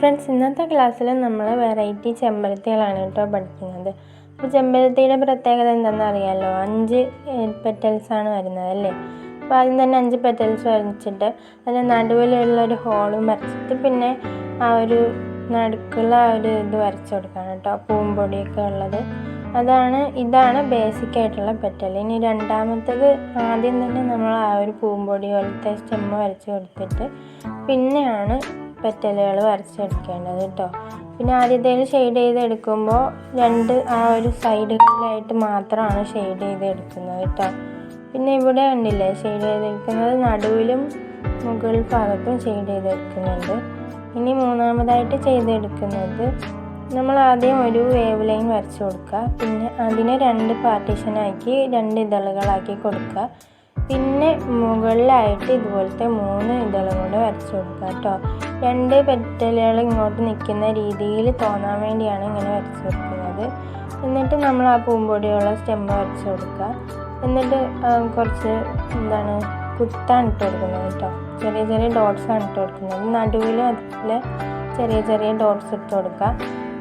Friends ഇന്നത്തെ ക്ലാസ്സിൽ നമ്മൾ വെറൈറ്റി ചെമ്പരത്തികളാണ് കേട്ടോ പഠിക്കുന്നത്. അപ്പോൾ ചെമ്പരത്തിയുടെ പ്രത്യേകത എന്താണെന്ന് അറിയാമല്ലോ അഞ്ച് പെറ്റൽസാണ് വരുന്നത് അല്ലേ? അപ്പോൾ ആദ്യം തന്നെ അഞ്ച് പെറ്റൽസ് വരച്ചിട്ട് അതിന്റെ നടുവിലുള്ള ഒരു ഹോളും വരച്ചിട്ട് പിന്നെ ആ ഒരു നടുക്കുള്ള ഒരു ഇത് വരച്ചു കൊടുക്കണം കേട്ടോ പൂമ്പൊടിയൊക്കെ ഉള്ളത്. അതാണ് ഇതാണ് ബേസിക് ആയിട്ടുള്ള പെറ്റൽ ഇനി രണ്ടാമത്തേത് ആദ്യം തന്നെ നമ്മൾ ആ ഒരു പൂമ്പൊടി പോലത്തെ സ്റ്റെമ്മ് വരച്ച് കൊടുത്തിട്ട് പിന്നെയാണ് പെറ്റലുകൾ വരച്ചെടുക്കേണ്ടത് കേട്ടോ പിന്നെ ആദ്യത്തേൽ ഷെയ്ഡ് ചെയ്ത് എടുക്കുമ്പോൾ രണ്ട് ആ ഒരു സൈഡിലായിട്ട് മാത്രമാണ് ഷെയ്ഡ് ചെയ്ത് എടുക്കുന്നത് കേട്ടോ പിന്നെ ഇവിടെ ഉണ്ടില്ലേ ഷെയ്ഡ് ചെയ്തെടുക്കുന്നത് നടുവിലും മുകൾ ഭാഗത്തും ഷെയ്ഡ് ചെയ്തെടുക്കുന്നുണ്ട്. ഇനി മൂന്നാമതായിട്ട് ചെയ്തെടുക്കുന്നത് നമ്മൾ ആദ്യം ഒരു വേവ് ലൈൻ വരച്ച് കൊടുക്കുക. പിന്നെ അതിനെ രണ്ട് പാർട്ടീഷനാക്കി രണ്ട് ഇതളുകളാക്കി കൊടുക്കുക. പിന്നെ മുകളിലായിട്ട് ഇതുപോലത്തെ മൂന്ന് ഇതളും കൂടെ വരച്ച് കൊടുക്കുക കേട്ടോ. രണ്ട് പെറ്റലുകൾ ഇങ്ങോട്ട് നിൽക്കുന്ന രീതിയിൽ തോന്നാൻ വേണ്ടിയാണ് ഇങ്ങനെ വരച്ച് കൊടുക്കുന്നത്. എന്നിട്ട് നമ്മൾ ആ പൂമ്പൊടിയുള്ള സ്റ്റെമ്പ് വരച്ച് കൊടുക്കുക. എന്നിട്ട് കുറച്ച് എന്താണ് കുത്താണ് ഇട്ട് കൊടുക്കുന്നത് കേട്ടോ. ചെറിയ ചെറിയ ഡോട്ട്സ് ആണ് ഇട്ട് കൊടുക്കുന്നത്. നടുവിലും അതുപോലെ ചെറിയ ചെറിയ ഡോട്ട്സ് ഇട്ട് കൊടുക്കുക.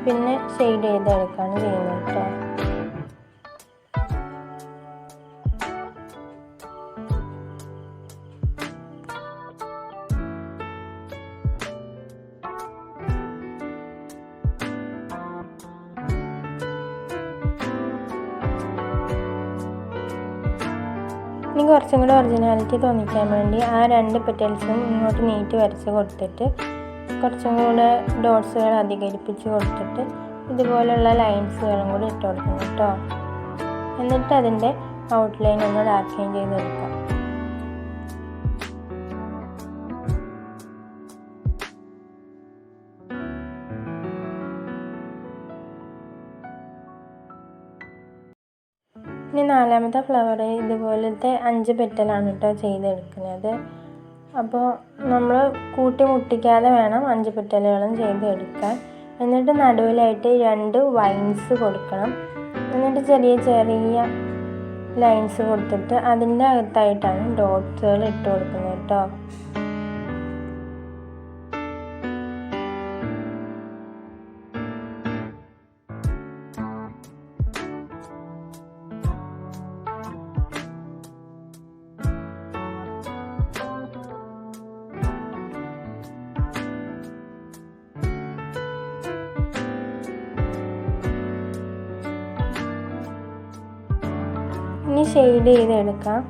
പിന്നെ ഷെയ്ഡ് ചെയ്തെടുക്കുകയാണ് ചെയ്യുന്നത് കേട്ടോ. ഇനി കുറച്ചും കൂടെ ഒറിജിനാലിറ്റി തോന്നിക്കാൻ വേണ്ടി ആ രണ്ട് പെറ്റൽസും ഇങ്ങോട്ട് നീറ്റ് വരച്ച് കൊടുത്തിട്ട് കുറച്ചും കൂടെ ഡോട്ട്സുകൾ അധികരിപ്പിച്ച് കൊടുത്തിട്ട് ഇതുപോലുള്ള ലൈൻസുകളും കൂടി ഇട്ട് കൊടുക്കണം കേട്ടോ. എന്നിട്ട് അതിന്റെ ഔട്ട്ലൈൻ ഒന്ന് ഡാർക്കെയിൻ ചെയ്തെടുക്കാം. ഇനി നാലാമത്തെ ഫ്ലവർ ഇതുപോലത്തെ അഞ്ച് പെറ്റലാണ് കേട്ടോ ചെയ്തെടുക്കുന്നത്. അപ്പോൾ നമ്മൾ കൂട്ടി മുട്ടിക്കാതെ വേണം അഞ്ച് പെറ്റലുകളും ചെയ്തെടുക്കാൻ. എന്നിട്ട് നടുവിലായിട്ട് രണ്ട് വൈൻസ് കൊടുക്കണം. എന്നിട്ട് ചെറിയ ചെറിയ ലൈൻസ് കൊടുത്തിട്ട് അതിന്റെ അകത്തായിട്ടാണ് ഡോട്ട്സുകൾ ഇട്ട് കൊടുക്കുന്നത് കേട്ടോ ഇനി ചെയ്ത് ചെയ്തെടുക്കാം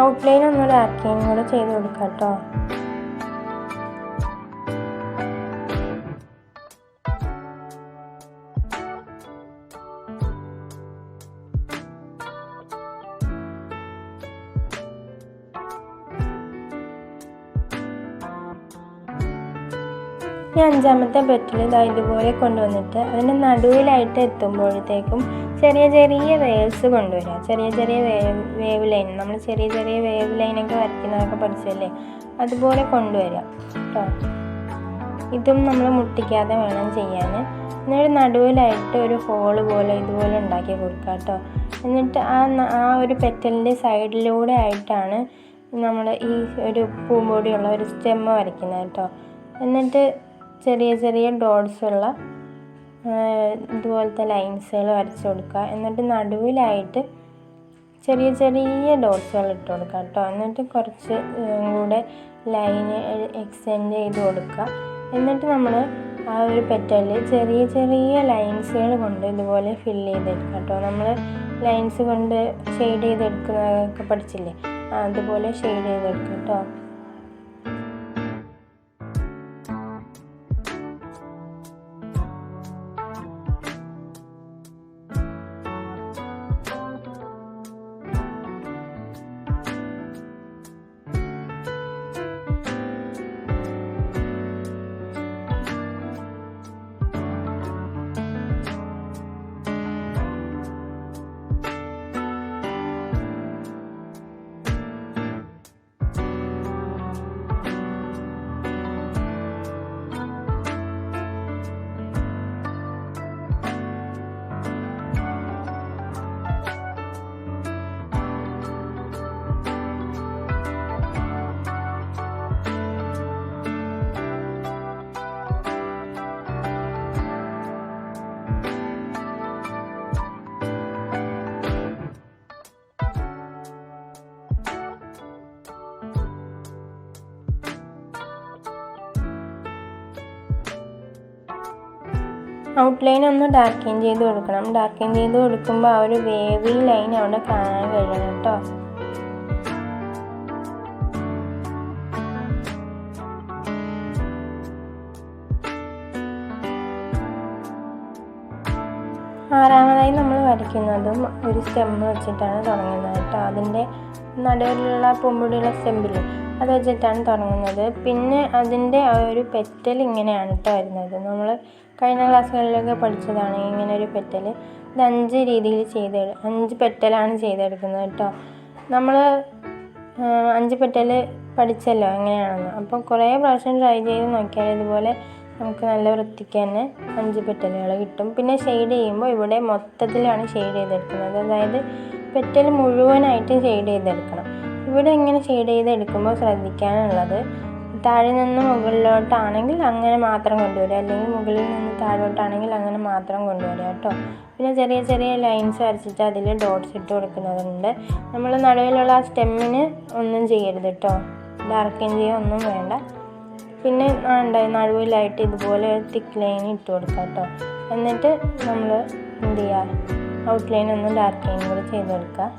ഔട്ട്ലൈൻ ഒന്ന് ഡാർക്കിങ് കൂടെ ചെയ്ത് കൊടുക്കാം കേട്ടോ ഈ അഞ്ചാമത്തെ ബെറ്റിൽ ഇതാ ഇതുപോലെ കൊണ്ടുവന്നിട്ട് അതിന്റെ നടുവിലായിട്ട് എത്തുമ്പോഴത്തേക്കും ചെറിയ ചെറിയ വേവ്സ് കൊണ്ടുവരിക. ചെറിയ ചെറിയ വേവ് വേവ് ലൈൻ നമ്മൾ ചെറിയ ചെറിയ വേവ് ലൈനൊക്കെ വരയ്ക്കുന്നതൊക്കെ പഠിച്ചല്ലേ അതുപോലെ കൊണ്ടുവരിക. കേട്ടോ ഇതും നമ്മൾ മുട്ടിക്കാതെ വേണം ചെയ്യാൻ എന്നിട്ട് നടുവിലായിട്ട് ഒരു ഹോൾ പോലെ ഇതുപോലെ ഉണ്ടാക്കി കൊടുക്കുക കേട്ടോ എന്നിട്ട് ആ ആ ഒരു പെറ്റലിന്റെ സൈഡിലൂടെ ആയിട്ടാണ് നമ്മൾ ഈ ഒരു പൂമ്പൊടിയുള്ള ഒരു സ്റ്റെമ്മ് വരയ്ക്കുന്നത് കേട്ടോ എന്നിട്ട് ചെറിയ ചെറിയ ഡോട്ട്സ് ഉള്ള ഇതുപോലത്തെ ലൈൻസുകൾ വരച്ച് കൊടുക്കുക. എന്നിട്ട് നടുവിലായിട്ട് ചെറിയ ചെറിയ ഡോട്ട്സുകൾ ഇട്ട് കൊടുക്കുക കേട്ടോ. എന്നിട്ട് കുറച്ച് കൂടെ ലൈന് എക്സ്റ്റെൻഡ് ചെയ്ത് കൊടുക്കുക. എന്നിട്ട് നമ്മൾ ആ ഒരു പെറ്റലിൽ ചെറിയ ചെറിയ ലൈൻസുകൾ കൊണ്ട് ഇതുപോലെ ഫില്ല് ചെയ്തെടുക്കുക കേട്ടോ. നമ്മൾ ലൈൻസ് കൊണ്ട് ഷെയ്ഡ് ചെയ്തെടുക്കുന്നതൊക്കെ പഠിച്ചില്ലേ? അതുപോലെ ഷെയ്ഡ് ചെയ്തെടുക്കുക കേട്ടോ. ഔട്ട്ലൈൻ ഒന്ന് ഡാർക്കൻ ചെയ്ത് കൊടുക്കണം. ഡാർക്കൻ ചെയ്ത് കൊടുക്കുമ്പോൾ ആ ഒരു വേവി ലൈൻ അവിടെ കാണാൻ കഴിയണം കേട്ടോ. ആറാമതായി നമ്മൾ വരയ്ക്കുന്നതും ഒരു സ്റ്റെമ്മ് വെച്ചിട്ടാണ് തുടങ്ങുന്നത് കേട്ടോ. അതിന്റെ നടുവിലുള്ള പൊമ്പുടിയുള്ള സ്റ്റെമ്പില്ലേ അത് വെച്ചിട്ടാണ് തുടങ്ങുന്നത്. പിന്നെ അതിന്റെ ആ ഒരു പെറ്റൽ ഇങ്ങനെയാണ് കേട്ടോ വരുന്നത്. നമ്മൾ കഴിഞ്ഞ ക്ലാസ്സുകളിലൊക്കെ പഠിച്ചതാണ് ഇങ്ങനെ ഒരു പെറ്റൽ ഇത് അഞ്ച് രീതിയിൽ ചെയ്ത് അഞ്ച് പെറ്റലാണ് ചെയ്തെടുക്കുന്നത് കേട്ടോ നമ്മൾ അഞ്ച് പെറ്റൽ പഠിച്ചല്ലോ എങ്ങനെയാണെന്ന്. അപ്പോൾ കുറേ പ്രാവശ്യം ട്രൈ ചെയ്ത് നോക്കിയാൽ ഇതുപോലെ നമുക്ക് നല്ല വൃത്തിക്ക് തന്നെ അഞ്ച് പെറ്റലുകൾ കിട്ടും. പിന്നെ ഷെയ്ഡ് ചെയ്യുമ്പോൾ ഇവിടെ മൊത്തത്തിലാണ് ഷെയ്ഡ് ചെയ്തെടുക്കുന്നത്. അതായത് പെറ്റൽ മുഴുവനായിട്ടും ഷെയ്ഡ് ചെയ്തെടുക്കണം. ഇവിടെ ഇങ്ങനെ ഷെയ്ഡ് ചെയ്ത് എടുക്കുമ്പോൾ ശ്രദ്ധിക്കാനുള്ളത് താഴെ നിന്ന് മുകളിലോട്ടാണെങ്കിൽ അങ്ങനെ മാത്രം കൊണ്ടുവരിക. അല്ലെങ്കിൽ മുകളിൽ നിന്ന് താഴോട്ടാണെങ്കിൽ അങ്ങനെ മാത്രം കൊണ്ടുവരിക കേട്ടോ. പിന്നെ ചെറിയ ചെറിയ ലൈൻസ് വരച്ചിട്ട് അതിൽ ഡോട്ട്സ് ഇട്ട് കൊടുക്കുന്നതുണ്ട്. നമ്മൾ നടുവിലുള്ള ആ സ്റ്റെമ്മിന് ഒന്നും ചെയ്യരുത് കേട്ടോ. ഡാർക്കൻ ചെയ്യുക ഒന്നും വേണ്ട. പിന്നെ ഉണ്ടായി നടുവിലായിട്ട് ഇതുപോലെ തിക്ക് ലൈൻ ഇട്ട് കൊടുക്കുക കേട്ടോ. എന്നിട്ട് നമ്മൾ എന്ത് ചെയ്യുക? ഔട്ട്ലൈൻ ഒന്ന് ഡാർക്ക് ലൈൻ കൂടി ചെയ്തെടുക്കുക.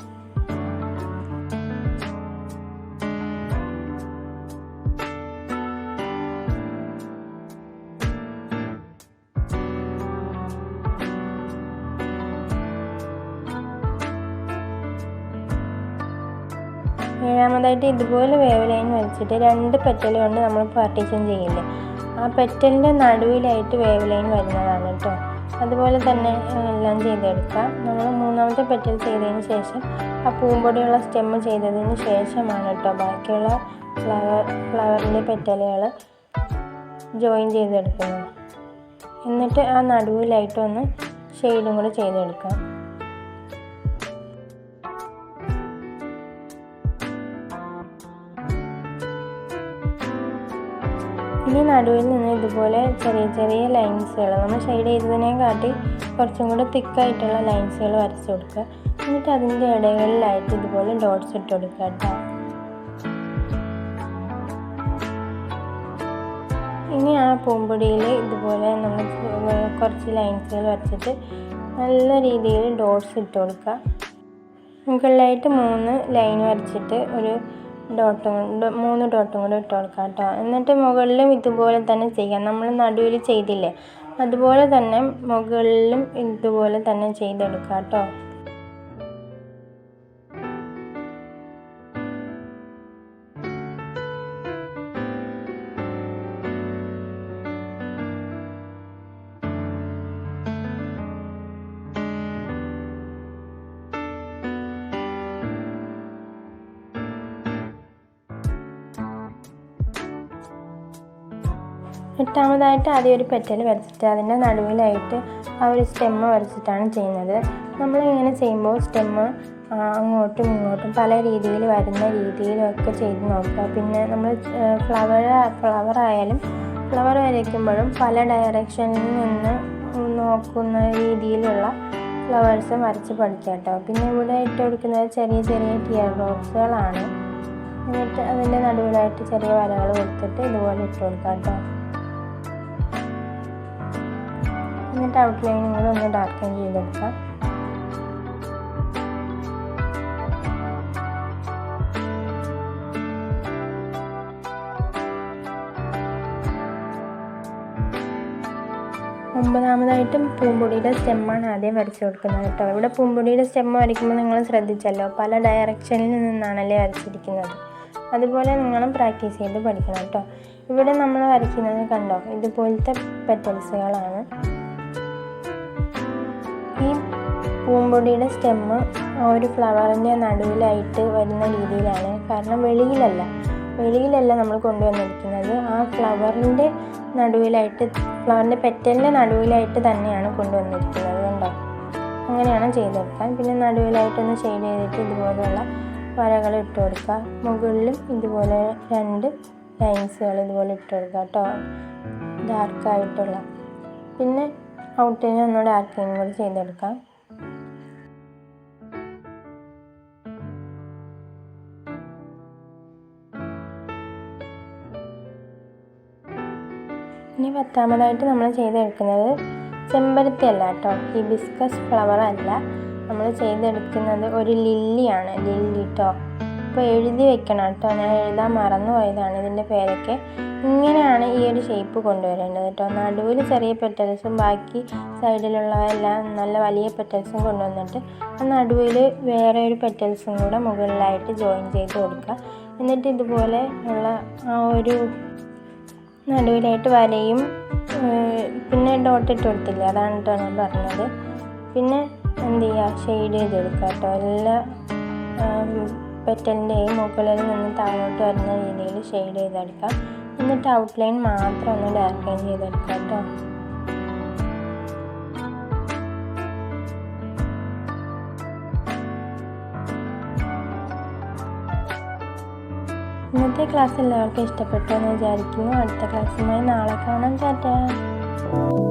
ഏഴാമതായിട്ട് ഇതുപോലെ വേവ് ലൈൻ വരച്ചിട്ട് രണ്ട് പെറ്റൽ കൊണ്ട് നമ്മൾ പാർട്ടീഷൻ ചെയ്യില്ലേ? ആ പെറ്റലിന്റെ നടുവിലായിട്ട് വേവ് ലൈൻ വരുന്നതാണ് കേട്ടോ അതുപോലെ തന്നെ എല്ലാം ചെയ്തെടുക്കാം. നമ്മൾ മൂന്നാമത്തെ പെറ്റൽ ചെയ്തതിന് ശേഷം ആ പൂമ്പൊടിയുള്ള സ്റ്റെമ്മ് ചെയ്തതിന് ശേഷമാണ് കേട്ടോ ബാക്കിയുള്ള ഫ്ലവർ ഫ്ലവറിന്റെ പെറ്റലുകൾ ജോയിൻ ചെയ്തെടുക്കുന്നത്. എന്നിട്ട് ആ നടുവിലായിട്ടൊന്ന് ഷെയ്ഡും കൂടെ ചെയ്തെടുക്കാം. ഇനി നടുവിൽ നിന്ന് ഇതുപോലെ ചെറിയ ചെറിയ ലൈൻസുകൾ നമ്മൾ ഷെയ്ഡ് ചെയ്തതിനെ കാട്ടി കുറച്ചും കൂടെ തിക്കായിട്ടുള്ള ലൈൻസുകൾ വരച്ച് കൊടുക്കുക. എന്നിട്ട് അതിന്റെ ഇടകളിലായിട്ട് ഇതുപോലെ ഡോട്ട്സ് ഇട്ട് കൊടുക്കുക കേട്ടോ. ഇനി ആ പൂമ്പൊടിയിൽ ഇതുപോലെ നമ്മൾ കുറച്ച് ലൈൻസുകൾ വരച്ചിട്ട് നല്ല രീതിയിൽ ഡോട്ട്സ് ഇട്ട് കൊടുക്കുക. മുകളിലായിട്ട് മൂന്ന് ലൈൻ വരച്ചിട്ട് ഒരു ഡോട്ടും മൂന്ന് ഡോട്ടും കൂടെ ഇട്ട് കൊടുക്കാം കേട്ടോ. എന്നിട്ട് മുകളിലും ഇതുപോലെ തന്നെ ചെയ്യാം. നമ്മൾ നടുവിൽ ചെയ്തില്ലേ? അതുപോലെ തന്നെ മുകളിലും ഇതുപോലെ തന്നെ ചെയ്തെടുക്കാം കേട്ടോ. എട്ടാമതായിട്ട് ആദ്യം ഒരു പെറ്റൽ വരച്ചിട്ട് അതിന്റെ നടുവിലായിട്ട് ആ ഒരു സ്റ്റെമ്മ് വരച്ചിട്ടാണ് ചെയ്യുന്നത്. നമ്മളിങ്ങനെ ചെയ്യുമ്പോൾ സ്റ്റെമ്മ് അങ്ങോട്ടും ഇങ്ങോട്ടും പല രീതിയിൽ വരുന്ന രീതിയിലൊക്കെ ചെയ്ത് നോക്കുക. പിന്നെ നമ്മൾ ഫ്ലവർ ആയാലും ഫ്ലവർ വരയ്ക്കുമ്പോഴും പല ഡയറക്ഷനിൽ നിന്ന് നോക്കുന്ന രീതിയിലുള്ള ഫ്ലവേഴ്സ് വരച്ച് പഠിക്കുക കേട്ടോ. പിന്നെ ഇവിടെ ഇട്ട് കൊടുക്കുന്നത് ചെറിയ ചെറിയ ടിയർ ബോക്സുകളാണ് എന്നിട്ട് അതിന്റെ നടുവിലായിട്ട് ചെറിയ വരകൾ കൊടുത്തിട്ട് ഇതുപോലെ ഇട്ട് കൊടുക്കാം കേട്ടോ. എന്നിട്ട് ഔട്ട്ലൈനും കൂടെ ഒന്ന് ഡാർക്കൻ ചെയ്തെടുക്കാം. ഒമ്പതാമതായിട്ടും പൂമ്പൊടിയുടെ സ്റ്റെമ്മാണ് ആദ്യം വരച്ചു കൊടുക്കുന്നത് കേട്ടോ. ഇവിടെ പൂമ്പൊടിയുടെ സ്റ്റെമ്മ് വരയ്ക്കുമ്പോൾ നിങ്ങൾ ശ്രദ്ധിച്ചല്ലോ പല ഡയറക്ഷനിൽ നിന്നാണല്ലേ വരച്ചിരിക്കുന്നത്. അതുപോലെ നിങ്ങളും പ്രാക്ടീസ് ചെയ്ത് പഠിക്കണം കേട്ടോ. ഇവിടെ നമ്മൾ വരയ്ക്കുന്നത് കണ്ടോ ഇതുപോലത്തെ പെറ്റൽസുകളാണ് പൂമ്പൊടിയുടെ സ്റ്റെമ്മ് ഒരു ഫ്ലവറിന്റെ നടുവിലായിട്ട് വരുന്ന രീതിയിലാണ്. കാരണം വെളിയിലല്ല. വെളിയിലല്ല നമ്മൾ കൊണ്ടുവന്നിരിക്കുന്നത്. ആ ഫ്ലവറിന്റെ നടുവിലായിട്ട് ഫ്ലവറിന്റെ പെറ്റലിന്റെ നടുവിലായിട്ട് തന്നെയാണ് കൊണ്ടുവന്നിരിക്കുന്നത് കണ്ടോ? അങ്ങനെയാണ് ചെയ്തെടുക്കാൻ. പിന്നെ നടുവിലായിട്ടൊന്ന് ഷെയ്ഡ് ചെയ്തിട്ട് ഇതുപോലെയുള്ള വരകൾ ഇട്ട് കൊടുക്കുക. മുകളിലും ഇതുപോലെ രണ്ട് ലൈൻസുകൾ ഇതുപോലെ ഇട്ട് കൊടുക്കുക കേട്ടോ. ഡാർക്കായിട്ടുള്ള പിന്നെ ഔട്ടിനെ ഒന്ന് ഡാർക്കിങ് കൂടി ചെയ്തെടുക്കാം. ഇനി പത്താമതായിട്ട് നമ്മൾ ചെയ്തെടുക്കുന്നത് ചെമ്പരത്തി അല്ല കേട്ടോ. ബിസ്കസ് ഫ്ലവർ അല്ല. നമ്മൾ ചെയ്തെടുക്കുന്നത് ഒരു ലില്ലിയാണ്. ലില്ലി കേട്ടോ അപ്പോൾ എഴുതി വെക്കണം കേട്ടോ. ഞാൻ എഴുതാൻ മറന്നു പോയതാണ് ഇതിന്റെ പേരൊക്കെ. ഇങ്ങനെയാണ് ഈ ഒരു ഷേപ്പ് കൊണ്ടുവരേണ്ടത് കേട്ടോ. നടുവിൽ ചെറിയ പെറ്റൽസും ബാക്കി സൈഡിലുള്ളവയെല്ലാം നല്ല വലിയ പെറ്റൽസും കൊണ്ടുവന്നിട്ട് ആ നടുവിൽ വേറെ ഒരു പെറ്റൽസും കൂടെ മുകളിലായിട്ട് ജോയിൻ ചെയ്ത് കൊടുക്കുക. എന്നിട്ട് ഇതുപോലെ ഉള്ള ആ ഒരു നടുവിലായിട്ട് വരയും. പിന്നെ ഡോട്ട് ഇട്ട് കൊടുത്തില്ല? അതാണ് കേട്ടോ ഞാൻ പറഞ്ഞത്. പിന്നെ എന്ത് ചെയ്യുക ഷെയ്ഡ് ചെയ്ത് കൊടുക്കുക കേട്ടോ. എല്ലാ പെറ്റലിന്റെയും മുകളിൽ നിന്ന് താഴോട്ട് വരുന്ന രീതിയിൽ ഷെയ്ഡ് ചെയ്തെടുക്കുക. എന്നിട്ട് ഔട്ട്ലൈൻ മാത്രം ഒന്ന് ഡാർക്കൈൻ ചെയ്തെടുക്കുക കേട്ടോ. ഇന്നത്തെ ക്ലാസ് എല്ലാവർക്കും ഇഷ്ടപ്പെട്ടു എന്ന് വിചാരിക്കുന്നു. അടുത്ത ക്ലാസ്സുമായി നാളെ കാണാം. ടാറ്റാ.